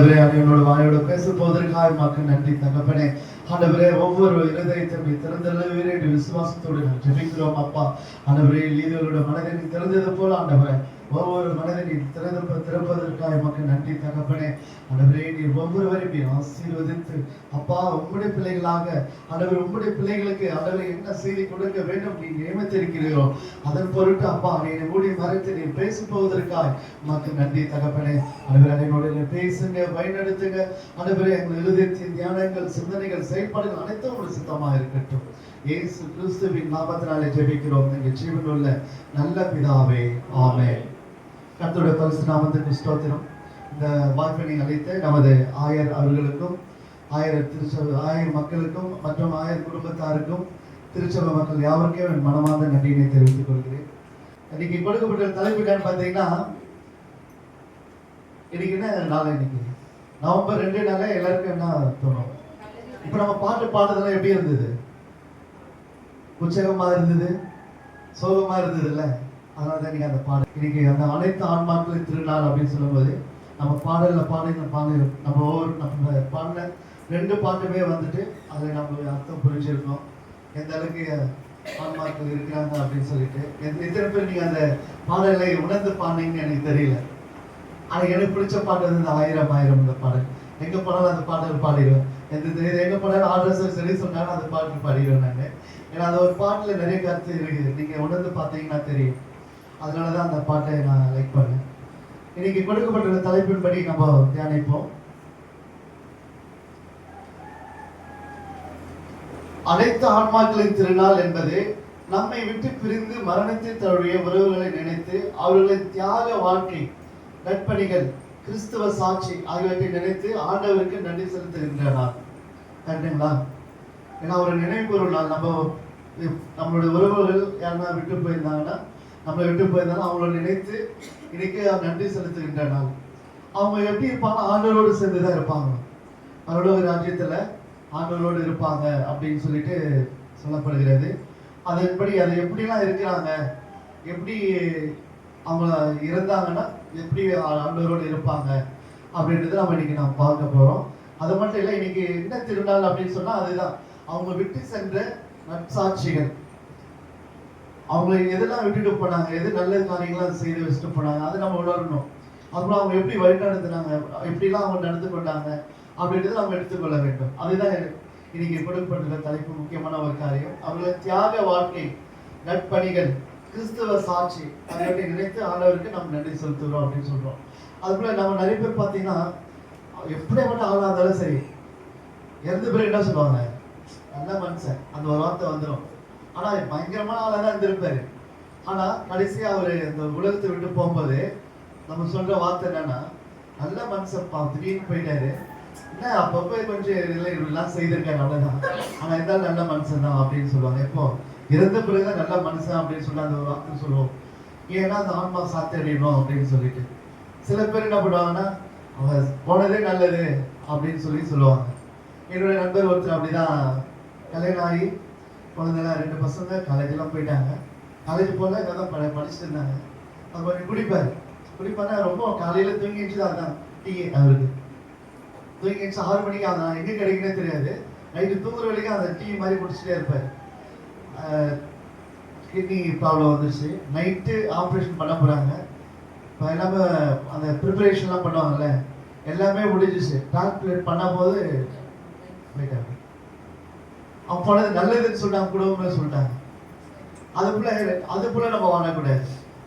என்னோட வாயோட பேச போவதற்காக மக்கள் நன்றி தகப்பனே. ஆண்டவரே ஒவ்வொரு இருதயத்தை திறந்தளவே விசுவாசத்தோடு நான் ஜெபிக்கிறோம் அப்பா. ஆண்டவரே லீதர்களோட மனதை திறந்தது போல ஆண்டவரே. ஒவ்வொரு மனதை நீ திறந்த திறப்பதற்காக மக்கள் நன்றி தகப்பனே. ஆண்டவரே நீ ஒவ்வொருவரையும் நீ ஆசீர்வதித்து அப்பா உங்களுடைய பிள்ளைகளாக ஆண்டவர் உங்களுடைய பிள்ளைகளுக்கு ஆண்டவரை என்ன செய்தி கொடுக்க வேண்டும்? நீ நியமித்திருக்கிறீரோ. அதன் பொருட்டு அப்பா நீ மூடி மறைத்து நீ பேச போவதற்காக மக்கள் நன்றி தகப்பனே. ஆண்டவரே என்னோட பேசுங்க பயனெடுத்துங்க. ஆண்டவரே எங்கள் இருதயத்தின் தியானங்கள் சிந்தனைகள் செயல்பாடுகள் அனைத்தும் உங்களுக்கு சித்தமாக இருக்கட்டும். ஏசு கிறிஸ்துவின் நாமத்தினாலே ஜெபிக்கிறோம். எங்கள் ஜீவனுள்ள நல்ல பிதாவே ஆமே கத்தோட பரிசு நாமத்திற்கு ஸ்தோத்திரம் இந்த வாய்ப்பினை அளித்த நமது ஆயர் அவர்களுக்கும் ஆயிரம் திருச்சபை ஆயிரம் மக்களுக்கும் மற்றும் ஆயிரம் குடும்பத்தாருக்கும் திருச்சபை மக்கள் யாவருக்கும் என் மனமார்ந்த நன்றியினை தெரிவித்துக் கொள்கிறேன். இன்னைக்கு கொடுக்கப்பட்ட தலைப்பு என்னன்னு பார்த்தீங்கன்னா இன்னைக்கு என்ன நாள் இன்னைக்கு? நவம்பர் ரெண்டு நாளே எல்லாருக்கும் என்ன தோணும்? இப்போ நம்ம பாட்டு பாடுறதெல்லாம் எப்படி இருந்தது? உற்சாகமாக இருந்தது? சோகமாக இருந்ததுல்ல அதனால தான் நீங்க அந்த பாடல் இன்னைக்கு அந்த அனைத்து ஆன்மாக்களின் திருநாள் அப்படின்னு சொல்லும்போது நம்ம பாடல்ல பாடின பாடல் நம்ம ஒவ்வொரு நம்ம பாடின ரெண்டு பாட்டுமே வந்துட்டு அதை நம்ம அர்த்தம் புரிஞ்சிருக்கோம். எந்த அளவுக்கு ஆன்மாக்கள் இருக்கிறாங்க அப்படின்னு சொல்லிட்டு எந்த- எத்தனை பேர் நீங்க அந்த பாடலை உணர்ந்து பாடினீங்கன்னு எனக்கு தெரியல. ஆனால் எனக்கு பிடிச்ச பாட்டு வந்து இந்த ஆயிரம் ஆயிரம் இந்த பாடல். எங்கே போனாலும் அந்த பாடல் பாடிடுவேன். எந்த இது எங்கே போனாலும் ஆர்டர்ஸ் சரி சொன்னாலும் அந்த பாட்டு பாடிடுவேன் நான். ஏன்னா அந்த ஒரு பாட்டில் நிறைய கருத்து இருக்குது. நீங்கள் உணர்ந்து பார்த்தீங்கன்னா தெரியும். அதனாலதான் அந்த பாட்டை நான் லைக் பண்ணேன். இன்னைக்கு கொடுக்கப்பட்டுள்ள தலைப்பின்படி நம்ம தியானிப்போம். அனைத்து ஆன்மாக்களின் திருநாள் என்பது நம்மை விட்டு பிரிந்து மரணத்தில் தழுவிய உறவுகளை நினைத்து அவர்களின் தியாக வாழ்க்கை நட்பணிகள் கிறிஸ்துவ சாட்சி ஆகியவற்றை நினைத்து ஆண்டவருக்கு நன்றி செலுத்துகின்ற நாள். கரெக்டுங்களா ஏன்னா ஒரு நினைவு நாள். நம்ம நம்மளுடைய உறவுகள் யாருன்னா விட்டு போயிருந்தாங்கன்னா நம்ம விட்டு போயிருந்தாலும் அவங்கள நினைத்து இன்னைக்கு நன்றி செலுத்துகின்ற நாள் அவங்க எப்படி இருப்பாங்க? ஆண்டவரோடு சேர்ந்து தான் இருப்பாங்க. அவரோட ராஜ்யத்தில் ஆண்டவரோடு இருப்பாங்க அப்படின்னு சொல்லிட்டு சொல்லப்படுகிறது. அதன்படி அது எப்படிலாம் இருக்கிறாங்க? எப்படி அவங்க இருந்தாங்கன்னா எப்படி ஆண்டவரோடு இருப்பாங்க? அப்படின்றத நம்ம இன்னைக்கு நாம் பார்க்க போகிறோம் அது மட்டும் இல்லை இன்னைக்கு என்ன திருநாள் அப்படின்னு சொன்னால் அதுதான். அவங்க விட்டு சென்ற நற்சாட்சிகள். அவங்களை எதெல்லாம் விட்டுட்டு போனாங்க எது நல்ல காரியங்களாம் செய்து வச்சுட்டு போனாங்க அதை நம்ம உணரணும். அப்புறம் அவங்க எப்படி வழி நடத்துனாங்க எப்படிலாம் அவங்க நடந்து கொண்டாங்க அப்படின்றத நம்ம எடுத்துக்கொள்ள வேண்டும். அதுதான் இன்னைக்கு கொடுக்கப்பட்டுள்ள தலைப்பு முக்கியமான ஒரு காரியம். அவங்கள தியாக வாழ்க்கை நட்பணிகள் கிறிஸ்துவ சாட்சி அதை நினைத்து ஆண்டவருக்கு நம்ம நன்றி செலுத்துகிறோம் அப்படின்னு சொல்றோம். அதுபோல நம்ம நிறைய பேர் பார்த்தீங்கன்னா மட்டும் ஆளாக இருந்தாலும் சரி இறந்து பேர் என்ன சொல்லுவாங்க. நல்ல மனுஷன் அந்த ஒரு வார்த்தை வந்துடும் ஆனால் பயங்கரமான ஆளாக தான் இருந்திருப்பாரு. ஆனால் கடைசியாக அவர் இந்த உலகத்தை விட்டு போகும்போது நம்ம சொல்கிற வார்த்தை என்னன்னா நல்ல மனுஷன் திடீர்னு போயிட்டாரு. என்ன அப்பப்போ கொஞ்சம் இல்லை இப்படிலாம் செய்திருக்காரு அவ்வளவுதான். ஆனால் இருந்தாலும் நல்ல மனுஷன் தான் அப்படின்னு சொல்லுவாங்க. எப்போ இறந்த பிறகுதான் நல்ல மனுஷன் அப்படின்னு சொல்லி அந்த ஒரு வார்த்தை சொல்லுவோம். ஏன்னா அந்த ஆன்மா சாத்தி அடையணும் அப்படின்னு சொல்லிட்டு. சில பேர் என்ன பண்ணுவாங்கன்னா அவர் போனதே நல்லது அப்படின்னு சொல்லி சொல்லுவாங்க. என்னுடைய நண்பர் ஒருத்தர் அப்படிதான் கல்யாணம் ஆகி குழந்தைலாம் ரெண்டு பசங்க காலேஜெல்லாம் போயிட்டாங்க. காலேஜ் போல இதான் பழைய படிச்சுட்டு இருந்தாங்க அவர் கொஞ்சம் குடிப்பார் குடிப்பாருன்னா ரொம்ப காலையில் தூங்கிடுச்சு தான் அதான். டீ அவருக்கு. தூங்கிடுச்சு ஆறு மணிக்கு அதான் எங்கே கிடைக்குன்னே தெரியாது. நைட்டு தூங்குற வரைக்கும் அந்த டீ மாதிரி குடிச்சிட்டே இருப்பார். கிட்னி ப்ராப்ளம் வந்துருச்சு. நைட்டு ஆப்ரேஷன் பண்ண போகிறாங்க இப்போ எல்லாமே அந்த ப்ரிப்பரேஷன்லாம் பண்ணுவாங்கல்ல. எல்லாமே முடிஞ்சிச்சு டாக்டர் பண்ண போது போயிட்டாங்க அவன் நல்லதுன்னு சொல்லிட்டாங்க குடும்பம் சொல்லிட்டாங்க. அது போல அது போல நம்ம வாழக்கூடாது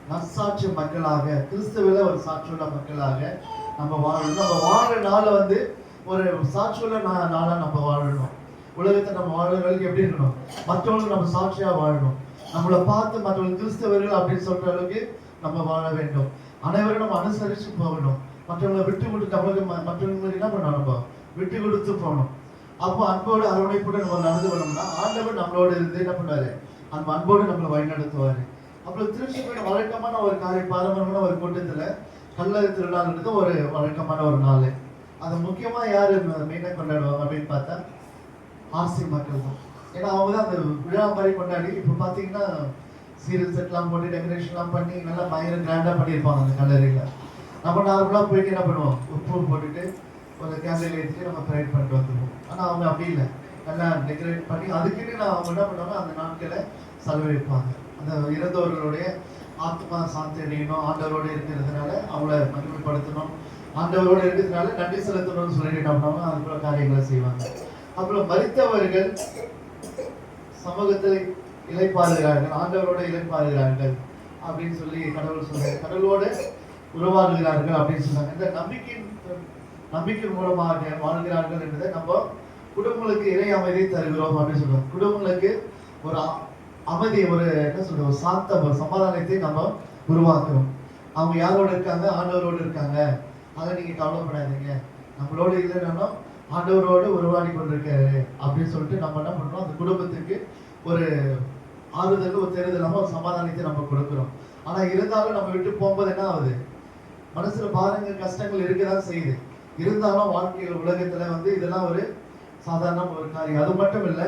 நற்சாட்சி மக்களாக கிறிஸ்துவில ஒரு சாட்சியுள்ள மக்களாக நம்ம வாழணும். நம்ம வாழ நாளை வந்து ஒரு சாட்சியுள்ள நா- நாளா நம்ம வாழணும். உலகத்தை நம்ம வாழ்றவங்களுக்கு எப்படி இருக்கணும்? மற்றவங்களுக்கு நம்ம சாட்சியா வாழணும். நம்மளை பார்த்து மற்றவங்க கிறிஸ்தவர்கள் அப்படின்னு சொல்ற அளவுக்கு நம்ம வாழ வேண்டும். அனைவரும் நம்ம அனுசரிச்சு போகணும். மற்றவங்களை விட்டு கொடுத்து நம்மளுக்கு ம- மற்றவங்களுக்கு என்ன பண்ணணும் நம்ம? விட்டு கொடுத்து போகணும். அப்போ அன்போடு அரவணைப்போடு நம்ம நடந்து வரணும்னா ஆண்டவர் நம்மளோட இருந்து என்ன பண்ணுவாரு? அந்த அன்போடு நம்மளை வழிநடத்துவாரு. அப்புறம் திருச்சியோட வழக்கமான ஒரு காரியம் பாரம்பரியமான ஒரு கூட்டத்தில் கல்லறை திருநாள்ன்றது ஒரு வழக்கமான ஒரு நாள். அது முக்கியமாக யார் மெயினாக கொண்டாடுவாங்க அப்படின்னு பார்த்தா ஆர்சி மக்கள் தான். ஏன்னா அவங்க தான் அந்த விழா மாதிரி கொண்டாடி இப்போ பார்த்தீங்கன்னா சீரியல் செட்லாம் போட்டு டெக்கரேஷன்லாம் பண்ணி நல்லா பயங்கர கிராண்டாக பண்ணியிருப்பாங்க அந்த கல்லறையில் நம்ம நார்மலாக போயிட்டு என்ன பண்ணுவோம்? உப்பு போட்டுட்டு ஒரு கேண்டில் ஏற்றி நம்ம ப்ரேயர் பண்ணிட்டு வந்துடுவோம் ஆனால் அவங்க அப்படி இல்லை. நல்லா டெக்கரேட் பண்ணி அதுக்குன்னு நான் அவங்க என்ன பண்ணுவாங்க அந்த நாட்களை செலவழிப்பாங்க அந்த இறந்தவர்களுடைய ஆத்மா சாந்தி அடையணும் ஆண்டவரோட இருக்கிறதுனால அவங்கள மகிமைப்படுத்தணும். ஆண்டவரோட இருக்கிறதுனால நன்றி செலுத்தணும்னு சொல்லிட்டு என்ன பண்ணுவாங்க அது போல காரியங்களை செய்வாங்க. அப்புறம் மறித்தவர்கள் சமூகத்தில் இலைப்பாறுகிறார்கள் ஆண்டவரோட இலைப்பாறுகிறார்கள் அப்படின்னு சொல்லி கடவுள் சொல்றாங்க கடவுளோட உருவாகுகிறார்கள் அப்படின்னு சொன்னாங்க. இந்த நம்பிக்கையின் நம்பிக்கை மூலமாக வாழ்கிறார்கள் என்பதை நம்ம குடும்பங்களுக்கு இறை அமைதியை தருகிறோம் அப்படின்னு சொல்றோம். குடும்பங்களுக்கு ஒரு அ- அமைதி ஒரு என்ன சொல்றது ஒரு சாந்தம் ஒரு சமாதானத்தை நம்ம உருவாக்குறோம். அவங்க யாரோட இருக்காங்க? ஆண்டவரோடு இருக்காங்க. அதை நீங்க கவலைப்படாதீங்க. நம்மளோட இல்லைன்னா ஆண்டவரோடு உருவாடி கொண்டிருக்காரு அப்படின்னு சொல்லிட்டு நம்ம என்ன பண்றோம்? அந்த குடும்பத்துக்கு ஒரு ஆறுதல் ஒரு தெரிதலாம ஒரு சமாதானத்தை நம்ம கொடுக்குறோம். ஆனா இருந்தாலும் நம்ம விட்டு போகும்போது என்ன ஆகுது? மனசுல பாருங்க கஷ்டங்கள் இருக்கதான் செய்யுது. இருந்தாலும் வாழ்க்கையில் உலகத்துல வந்து இதெல்லாம் ஒரு சாதாரண ஒரு காரியம். அது மட்டும் இல்லை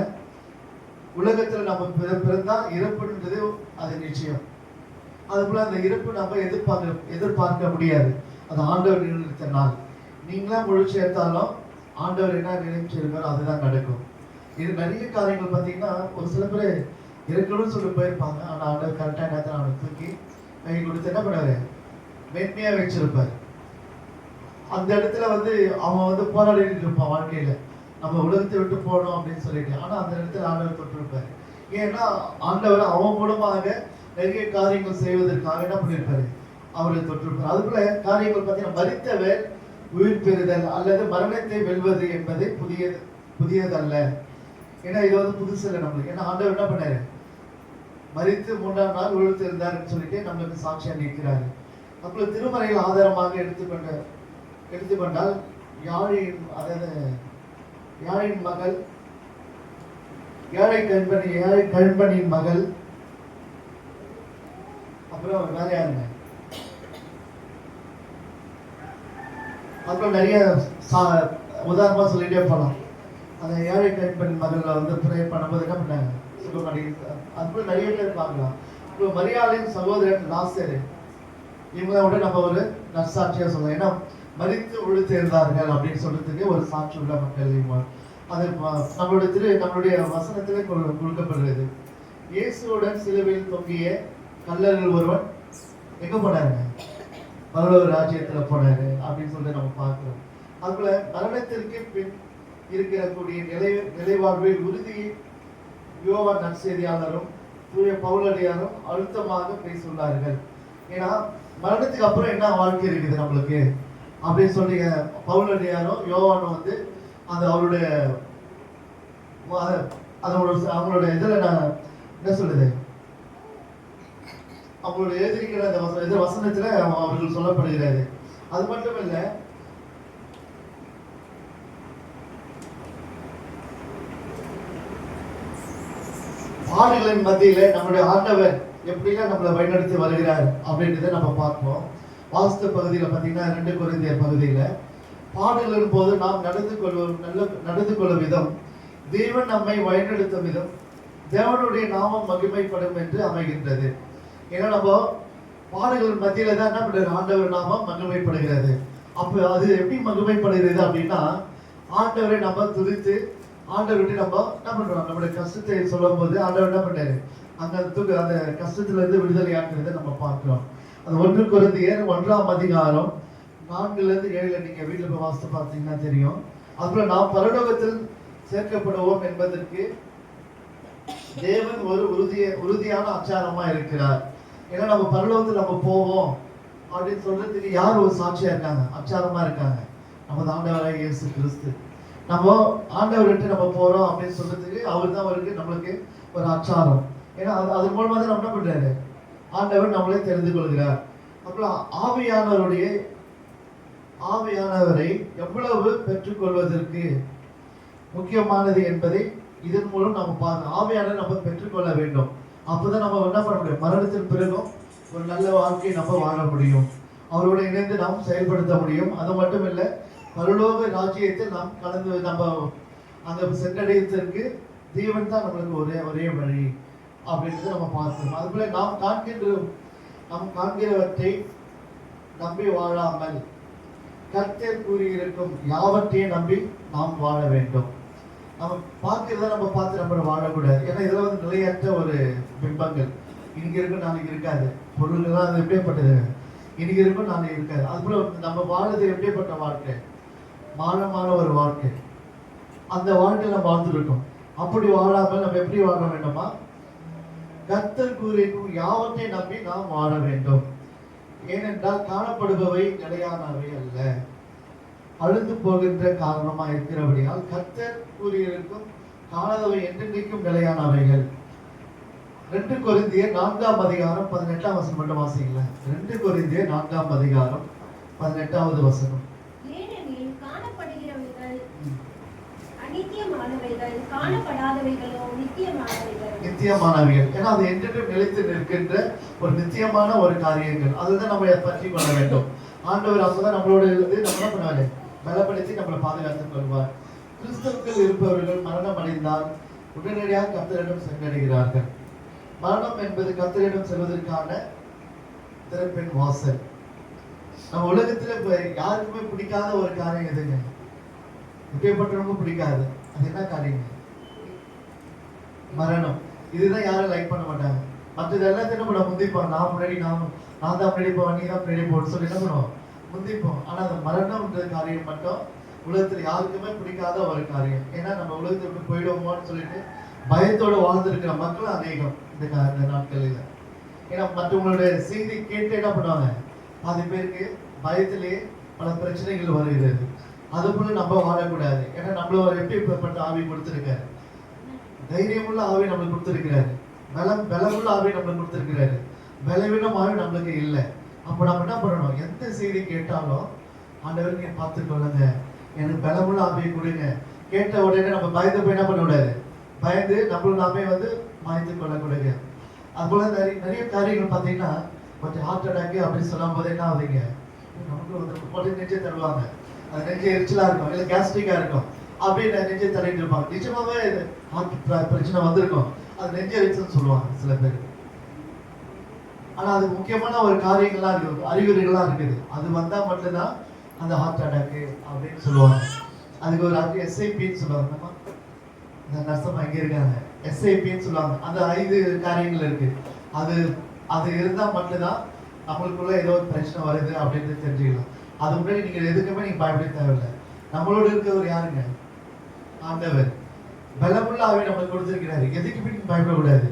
உலகத்துல நம்ம பிற- பிறந்தா இறப்புன்றது அது நிச்சயம். அது போல அந்த இறப்பு நம்ம எதிர்பார்க்க எதிர்பார்க்க முடியாது. அது ஆண்டவர் நிர்ணயித்த நாள். நீங்களாம் முழிச்சு எடுத்தாலும் ஆண்டவர் என்ன நினைச்சிருக்காரோ அதுதான் நடக்கும். இது நிறைய காரியங்கள் பார்த்தீங்கன்னா ஒரு சில பேர் இருக்கணும்னு சொல்லி போயிருப்பாங்க. ஆனால் ஆண்டவர் கரெக்டாக நேரத்தில் அவனை தூக்கி கை கொடுத்து என்ன பண்ணுவார்? மென்மையாக வச்சிருப்பார். அந்த இடத்துல வந்து அவன் வந்து போராடிட்டு இருப்பான் வாழ்க்கையில. நம்ம உலகத்தை விட்டு போகணும் அப்படின்னு சொல்லிட்டு. ஆனா அந்த இடத்துல ஆண்டவர் தொட்டிருப்பாரு. ஏன்னா ஆண்டவர் அவன் மூலமாக நிறைய காரியங்கள் செய்வதற்காக என்ன பண்ணியிருப்பாரு அவரை தொற்றிருப்பார் அதுக்குள்ள காரியங்கள் பார்த்தீங்கன்னா மறித்தவர் உயிர் பெறுதல் அல்லது மரணத்தை வெல்வது என்பது புதிய புதியதல்ல. ஏன்னா இது வந்து புதுசு இல்லை நம்மளுக்கு. ஏன்னா ஆண்டவர் என்ன பண்ணாரு? மறித்து மூன்றாம் நாள் உழுத்து இருந்தாருன்னு சொல்லிட்டு நம்மளுக்கு சாட்சியாக நிற்கிறாரு. அப்புறம் திருமறையில் ஆதாரமாக எடுத்துக்கொண்ட எடுத்துக்கொண்டால் யாழின் அதாவது யாழின் மகள் ஏழை கண்பணி ஏழை கண்பணியின் மகள். அப்புறம் வேற யாருங்க? அப்புறம் நிறைய சா- உதாரணமா சொல்லிட்டே போகலாம் அந்த ஏழை கண்பணி மகள்ல வந்து ப்ரே பண்ணும்போது என்ன பண்ணாங்க? சுகமடி அப்புறம் நிறைய பேர் பார்க்கலாம் இப்போ மரியாதையின் சகோதரன் லாஸ்டர். இவங்க விட நம்ம ஒரு நற்சாட்சியா சொல்லலாம். ஏன்னா மறித்து விழு சேர்ந்தார்கள் அப்படின்னு சொல்றதுக்கு ஒரு சாட்சி உள்ள மக்கள் அது நம்மளுடைய திரு நம்மளுடைய வசனத்திலே கொடு- கொடுக்கப்படுகிறது. இயேசுவுடன் சிலுவையில் தொங்கிய கல்லர்கள் ஒருவன் எங்க போனாருங்க பரலோக ராஜ்யத்துல போனாரு அப்படின்னு சொல்லிட்டு நம்ம பார்க்கிறோம். அதுபோல மரணத்திற்கு பின் இருக்கிற கூடிய நிலை நிலைவாழ்வில் உறுதியை யோவா நற்செய்தியாளரும் தூய பவுலடியாரும் அழுத்தமாக பேசியுள்ளார்கள். ஏன்னா மரணத்துக்கு அப்புறம் என்ன வாழ்க்கை இருக்குது நம்மளுக்கு? அப்படின்னு சொல்லி பவுலடியாரும் யோவானும் வந்து அந்த அவருடைய அதனோட அவங்களோட இதில் நான் என்ன சொல்லுது அவங்களோட எழுதியிருக்கிற அந்த வசன இது வசனத்தில் அவர்கள் சொல்லப்படுகிறது அது மட்டும் இல்லை பாடுகளின் மத்தியில நம்முடைய ஆண்டவர் எப்படிலாம் நம்மளை வழிநடத்தி வருகிறார் அப்படின்றத நம்ம பார்ப்போம். வாஸ்து பகுதியில் பார்த்தீங்கன்னா ரெண்டு குறைந்தியர் பகுதியில் பாடலின் போது நாம் நடந்து கொள்வோம் நல்ல நடந்து கொள்ளும் விதம் தேவன் நம்மை வழிநடத்தும் விதம் தேவனுடைய நாமம் மகிமைப்படும் என்று அமைகின்றது. ஏன்னா நம்ம பாடல்கள் மத்தியில தான் என்ன பண்றது ஆண்டவர் நாமம் மகிமைப்படுகிறது. அப்போ அது எப்படி மகிமைப்படுகிறது அப்படின்னா ஆண்டவரை நம்ம துதித்து ஆண்டவர்கிட்ட நம்ம என்ன பண்ணுறோம் நம்மளுடைய கஷ்டத்தை சொல்லும் போது ஆண்டவர் என்ன பண்ணாரு அந்த துக்கு அந்த கஷ்டத்துல இருந்து விடுதலை ஆக்குறதை நம்ம பார்க்கிறோம். அது ஒன்று குருந்தியர் ஒன்றாம் அதிகாரம் நான்குலேருந்து ஏழில் நீங்கள் வீட்டில் போய் வாசித்து பார்த்தீங்கன்னா தெரியும். அப்புறம் நாம் பரலோகத்தில் சேர்க்கப்படுவோம் என்பதற்கு தேவன் ஒரு உறுதிய உறுதியான அச்சாரமா இருக்கிறார். ஏன்னா நம்ம பரலோகத்தில் நம்ம போவோம் அப்படின்னு சொல்றதுக்கு யார் ஒரு சாட்சியா இருக்காங்க? அச்சாரமா இருக்காங்க. நம்ம ஆண்டவராக இயேசு கிறிஸ்து. நம்ம ஆண்டவர்கிட்ட நம்ம போறோம் அப்படின்னு சொல்றதுக்கு அவர் தான் அவருக்கு நம்மளுக்கு ஒரு அச்சாரம். ஏன்னா அது அது மூலமா தான் நம்ம என்ன பண்றாரு ஆண்டவர் நம்மளை தெரிந்து கொள்கிறார். அப்புறம் ஆவியானவருடைய ஆவியானவரை எவ்வளவு பெற்றுக்கொள்வதற்கு முக்கியமானது என்பதை இதன் மூலம் நம்ம பார்க்க ஆவியான நம்ம பெற்றுக்கொள்ள வேண்டும். அப்போதான் நம்ம என்ன பண்ண முடியும்? மரணத்தின் பிறகும் ஒரு நல்ல வாழ்க்கையை நம்ம வாழ முடியும். அவரோடு இணைந்து நாம் செயல்படுத்த முடியும். அது மட்டும் இல்லை பரலோக ராஜ்யத்தில் நாம் கலந்து நம்ம அந்த சென்றடையத்திற்கு தேவன் தான் நம்மளுக்கு ஒரே ஒரே வழி. அப்படின்றத நம்ம பார்க்கிறோம் அதுபோல நாம் காண்கின்ற நாம் காண்கிறவற்றை நம்பி வாழாமல் கர்த்தர் கூறியிருக்கும் யாவற்றையும் நம்பி நாம் வாழ வேண்டும். நம்ம பார்க்கிறத நம்ம பார்த்து நம்ம வாழக்கூடாது. ஏன்னா இதில் வந்து நிலையற்ற ஒரு பிம்பங்கள். இன்னைக்கு இருக்கும் நாளைக்கு இருக்காது. பொருள்கள்லாம் அது எப்படியாப்பட்டது இன்னைக்கு இருக்கும் நாளைக்கு இருக்காது. அதுபோல நம்ம வாழது எப்படியாப்பட்ட வாழ்க்கை? மானமான ஒரு வாழ்க்கை. அந்த வாழ்க்கையில நம்ம வாழ்ந்துருக்கோம் அப்படி வாழாமல் நம்ம எப்படி வாழ வேண்டுமா? கத்தர் கூறியிருக்கும் யாவற்றை நம்பி நாம் வாழ வேண்டும். ஏனென்றால் காணப்படுபவை நிலையானவை அல்ல. அழுந்து போகின்ற காரணமா இருக்கிறபடியால் கர்த்தர் கூறியிருக்கும் காணாதவை என்றென்றைக்கும் நிலையானவைகள். ரெண்டு கொரிந்தியர் நான்காம் அதிகாரம் பதினெட்டாம் வசனம் மட்டும் வாசிங்களேன். ரெண்டு கொரிந்தியர் நான்காம் அதிகாரம் பதினெட்டாவது வசனம். நித்தியமானவைகள் ஏன்னா அது என்றென்றும் நிலைத்து நிற்கின்ற ஒரு நித்தியமான ஒரு காரியங்கள். அதுதான் நம்ம பற்றி கொள்ள வேண்டும். ஆண்டவர் அப்பதான் நம்மளோட இருந்து நம்ம என்ன பண்ணுவாரு? பலப்படுத்தி நம்மளை பாதுகாத்துக் கொள்வார். கிறிஸ்தவர்கள் இருப்பவர்கள் மரணம் அடைந்தால் உடனடியாக கத்தரிடம் சென்றடைகிறார்கள். மரணம் என்பது கத்தரிடம் செல்வதற்கான திறப்பின் வாசல். நம்ம உலகத்துல இப்ப யாருக்குமே பிடிக்காத ஒரு காரியம் எதுங்க? இப்பேற்பட்டவங்க பிடிக்காது. அது என்ன காரியம் மரணம். இதுதான் யாரும் லைக் பண்ண மாட்டாங்க. மற்றது எல்லாத்தையும் நம்ம முந்திப்போம். நான் முன்னாடி நான் நான் தான் முன்னாடி போவேன் நீ தான் முன்னாடி போன்னு சொல்லி என்ன பண்ணுவோம்? முந்திப்போம். ஆனால் அந்த மரணம்ன்ற காரியம் மட்டும் உலகத்தில் யாருக்குமே பிடிக்காத ஒரு காரியம். ஏன்னா நம்ம உலகத்தை விட்டு போயிடுவோமோன்னு சொல்லிட்டு பயத்தோடு வாழ்ந்துருக்கிற மக்கள் அநேகம் இந்த இந்த நாட்களில். ஏன்னா மற்றவங்களுடைய செய்தி கேட்டு என்ன பண்ணுவாங்க? பாதி பேருக்கு பயத்திலே பல பிரச்சனைகள் வருகிறது. அது போல நம்ம வாழக்கூடாது. ஏன்னா நம்மள ஒரு எப்படிப்பட்ட ஆவி கொடுத்துருக்காரு? தைரியமுள்ள ஆவி நம்மளுக்கு கொடுத்துருக்கிறாரு. பலம் பலமுள்ள ஆவி நம்மளுக்கு கொடுத்துருக்கிறாரு. பலவீனம் ஆவி நம்மளுக்கு இல்லை. அப்போ நம்ம என்ன பண்ணணும்? எந்த செய்தி கேட்டாலும் ஆண்டவர் நீங்க பார்த்துக்கொள்ளுங்க. எனக்கு பலமுள்ள ஆவியை கொடுங்க. கேட்ட உடனே நம்ம பயந்து போய் என்ன பண்ணக்கூடாது? பயந்து நம்மள நாமே வந்து மாய்த்து கொள்ளக்கூடாது. அதுபோல நிறைய நிறைய காரியங்கள் பார்த்தீங்கன்னா கொஞ்சம் ஹார்ட் அட்டாக்கு அப்படின்னு சொல்லும் போது என்ன ஆகுதுங்க? நமக்கு வந்து உடனே தருவாங்க. அது நெஞ்சு எரிச்சலா இருக்கும். இல்லை கேஸ்ட்ரிக்கா இருக்கும். அப்படின்னு நெஞ்சை தள்ளிட்டு இருப்பாங்க. நிஜமாவே ஹார்ட் பிரச்சனை வந்திருக்கும். அது நெஞ்சு எரிச்சல்னு சொல்லுவாங்க சில பேர். ஆனா அது முக்கியமான ஒரு காரியங்கள்லாம் இருக்கு அறிகுறிகள்லாம் இருக்குது. அது வந்தா மட்டும்தான் அந்த ஹார்ட் அட்டாக்கு அப்படின்னு சொல்லுவாங்க. அதுக்கு ஒரு எஸ்ஐபின்னு சொல்லுவாங்க. நம்ம இந்த நர்சம் அங்கே இருக்காங்க. எஸ்ஐபின்னு சொல்லுவாங்க. அந்த ஐந்து காரியங்கள் இருக்கு. அது அது இருந்தா மட்டும்தான் நம்மளுக்குள்ள ஏதோ ஒரு பிரச்சனை வருது அப்படின்னு தெரிஞ்சுக்கலாம். அது முன்னாடி நீங்க எதுக்குமே நீங்க பயப்பட தேவையில்லை. நம்மளோட இருக்கிறவர் யாருங்க? ஆண்டவர். பலமுள்ள ஆவி நம்மளுக்கு கொடுத்துருக்கிறாரு. எதுக்குமே நீங்க பயப்படக்கூடாது.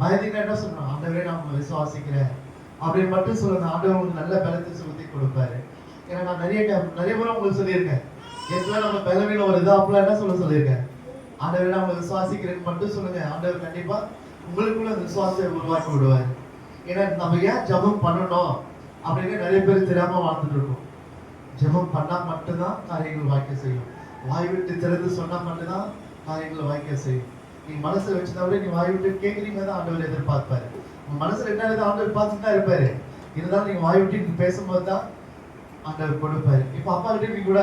பயந்தீங்கன்னா என்ன சொல்லணும்? ஆண்டவரே நான் விசுவாசிக்கிறேன். அப்படின்னு மட்டும் சொல்லணும். ஆண்டவர் உங்களுக்கு நல்ல பலத்தை சுமத்தி கொடுப்பாரு. ஏன்னா நான் நிறைய டைம் நிறைய முறை உங்களுக்கு சொல்லியிருக்கேன். எப்பெல்லாம் நம்ம பலவீனம் இதாக அப்பெல்லாம் என்ன சொல்ல சொல்லியிருக்கேன்? ஆண்டவரை நம்ம விசுவாசிக்கிறேன்னு மட்டும் சொல்லுங்க. ஆண்டவர் கண்டிப்பா உங்களுக்குள்ள அந்த விசுவாசத்தை உருவாக்கி விடுவார். ஏன்னா நம்ம ஏன் ஜெபம் பண்ணணும் அப்படின்னு நிறைய பேர் தெரியாம வாழ்ந்துட்டு இருக்கோம். ஜெபம் பண்ணா மட்டும்தான் காரியங்கள் வாய்க்க செய்யும். வாய் விட்டு திறந்து சொன்னா மட்டும்தான் காரியங்களை வாய்க்க செய்யும். நீ மனசுல வச்சுதான் கூட நீ வாய் விட்டு கேட்குறீங்க தான் ஆண்டவர் எதிர்பார்ப்பாரு. உங்க மனசுல என்ன இருக்குது ஆண்டவர் பார்த்துட்டு தான் இருப்பாரு. இருந்தாலும் நீங்க வாய் விட்டு நீங்க பேசும்போது தான் ஆண்டவர் கொடுப்பாரு. இப்போ அப்பா கிட்ட நீ கூட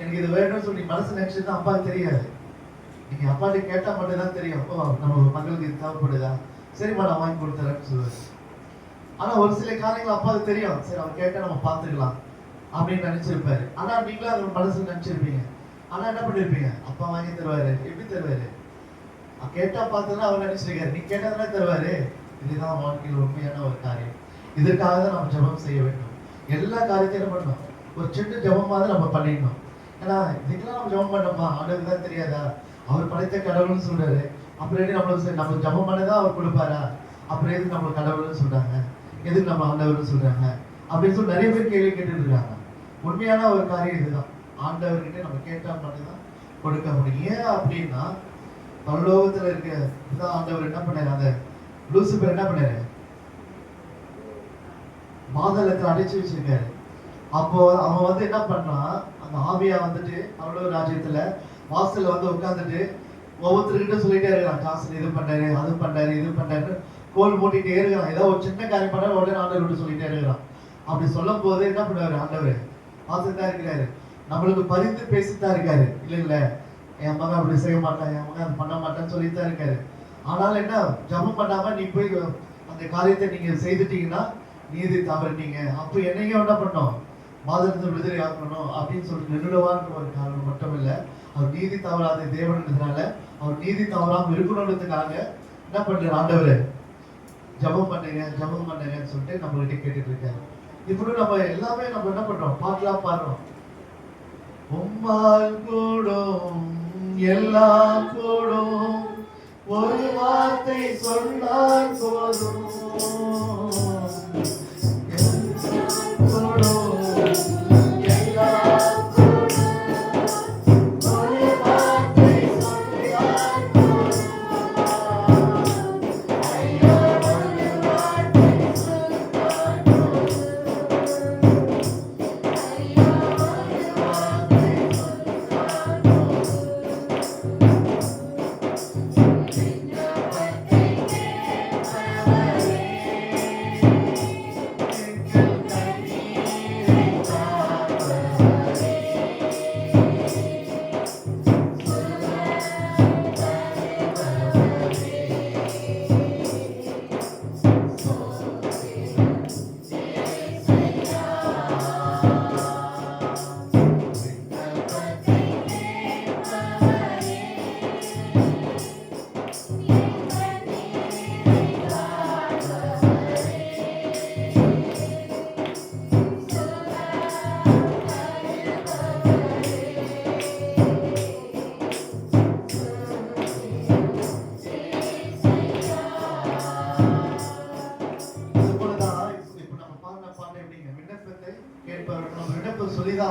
எனக்கு இது வேணும்னு சொல்லி மனசு நினைச்சது தான் அப்பாவுக்கு தெரியாது. நீங்க அப்பாட்ட கேட்டா மட்டும்தான் தெரியும். ஓ நம்ம மகளுக்கு இது தேவைப்படுதா? சரிம்மா நான் வாங்கி கொடுத்துறேன்னு சொல்லுவாரு. ஆனா ஒரு சில காரியங்கள் அப்பாவுக்கு தெரியும். சரி அவர் கேட்டா நம்ம பார்த்துக்கலாம். அப்படின்னு நினைச்சிருப்பாரு. ஆனா நீங்களும் அது மனசுல நினைச்சிருப்பீங்க. ஆனா என்ன பண்ணிருப்பீங்க? அப்பா வாங்கி தருவாரு. எப்படி தருவாரு? கேட்டா பார்த்ததுன்னா அவர் நினைச்சிருக்காரு. நீ கேட்டதுனா தருவாரு. இதுதான் வாழ்க்கையில் உண்மையான ஒரு காரியம். இதற்காக தான் நம்ம ஜெபம் செய்ய வேண்டும். எல்லா காரியத்தையும் பண்ணணும்? ஒரு சின்ன ஜெபமாவது நம்ம பண்ணிடணும். ஏன்னா இதுக்கெல்லாம் நம்ம ஜபம் பண்ணோமா? ஆண்டவருக்கு தான் தெரியாதா? அவர் படைத்த கடவுள்னு சொல்றாரு. அப்புறம் நம்மளுக்கு சரி, நம்ம ஜெபம் பண்ணதான் அவர் கொடுப்பாரா? அப்புறம் எதுக்கு நம்ம கடவுள்னு சொல்றாங்க? எதுக்கு நம்ம ஆண்டவர்னு சொல்றாங்க? அப்படின்னு சொல்லி நிறைய பேர் கேள்வி கேட்டுட்டு இருக்காங்க. உண்மையான ஒரு காரியம் இதுதான். ஆண்டவர்கிட்ட நம்ம கேட்டால் மட்டும்தான் கொடுக்க முடியும். ஏன் அப்படின்னா பரலோகத்துல இருக்க இதுதான் ஆண்டவர் என்ன பண்ணார்? அந்த லூசிபர் என்ன பண்ணாரு? மாதளத்தில் அடைச்சு வச்சிருக்காரு. அப்போ அவன் வந்து என்ன பண்ணான்? அந்த ஆவியா வந்துட்டு பரலோக ராஜ்யத்துல வாசல்ல வந்து உட்காந்துட்டு ஒவ்வொருத்தருக்கிட்ட சொல்லிட்டே இருக்கான் காசு இது பண்ணாரு அது பண்ணாரு இது பண்ணாரு கோல் மூட்டிட்டே இருக்கிறான். ஏதோ ஒரு சின்ன காரியம் பண்ணாரு உடனே ஆண்டவர் விட்டு சொல்லிட்டே இருக்கிறான். அப்படி சொல்லும் போது என்ன பண்ணுவாரு ஆண்டவர்? பார்த்துட்டு தான் இருக்கிறாரு. நம்மளுக்கு பரிந்து பேசித்தான் இருக்காரு. இல்ல இல்ல என் மகன் அப்படி செய்ய மாட்டான் என் மகன் பண்ண மாட்டான்னு சொல்லிட்டு தான் இருக்காரு. ஆனாலும் என்ன ஜபம் பண்ணாம நீ போய் அந்த காரியத்தை நீங்க செய்துட்டீங்கன்னா நீதி தவறினீங்க. அப்போ என்னையும் என்ன பண்ணோம் பாதத்திலிருந்து விடுதலை ஆக்கணும் அப்படின்னு சொல்லிட்டு நெருடவான்ற ஒரு காரணம் மட்டும் இல்ல அவர் நீதி தவறாத தேவன்றதுனால அவர் நீதி தவறாம இருக்கணுன்றதுக்காக என்ன பண்ற ஆண்டவர்? ஜபம் பண்ணுங்க ஜெபம் பண்ணுங்கன்னு சொல்லிட்டு நம்மகிட்ட கேட்டுட்டு இருக்காரு. இப்படி நம்ம எல்லாமே நம்ம என்ன பண்றோம்? பாட்டெல்லாம் பாடுறோம். உம்மால் கூடும் எல்லாம் கூடும். ஒரு வார்த்தை சொன்னால் போதும்.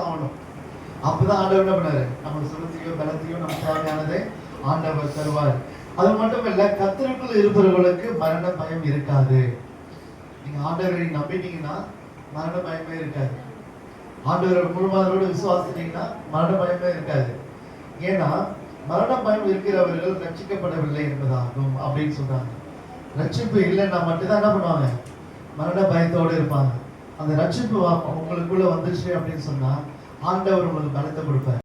தான் ஆகணும். அப்பதான் ஆண்டவர் என்ன பண்ணாரு நம்ம சுகத்தையோ பலத்தையோ நம்ம தேவையானதை ஆண்டவர் தருவார். அது மட்டும் இல்ல கத்திரக்குள் இருப்பவர்களுக்கு மரண பயம் இருக்காது. நீங்க ஆண்டவரை நம்பிட்டீங்கன்னா மரண பயமே இருக்காது. ஆண்டவர் முழுவதோடு விசுவாசிட்டீங்கன்னா மரண பயமே இருக்காது. ஏன்னா மரண பயம் இருக்கிறவர்கள் ரட்சிக்கப்படவில்லை என்பதாகும் அப்படின்னு சொல்றாங்க. ரட்சிப்பு இல்லைன்னா மட்டும்தான் என்ன பண்ணுவாங்க? மரண பயத்தோடு இருப்பாங்க. அந்த ரட்சிப்பு உங்களுக்குள்ள வந்துச்சு அப்படின்னு சொன்னா ஆண்டவர் உங்களுக்கு பலத்தை கொடுப்பார்.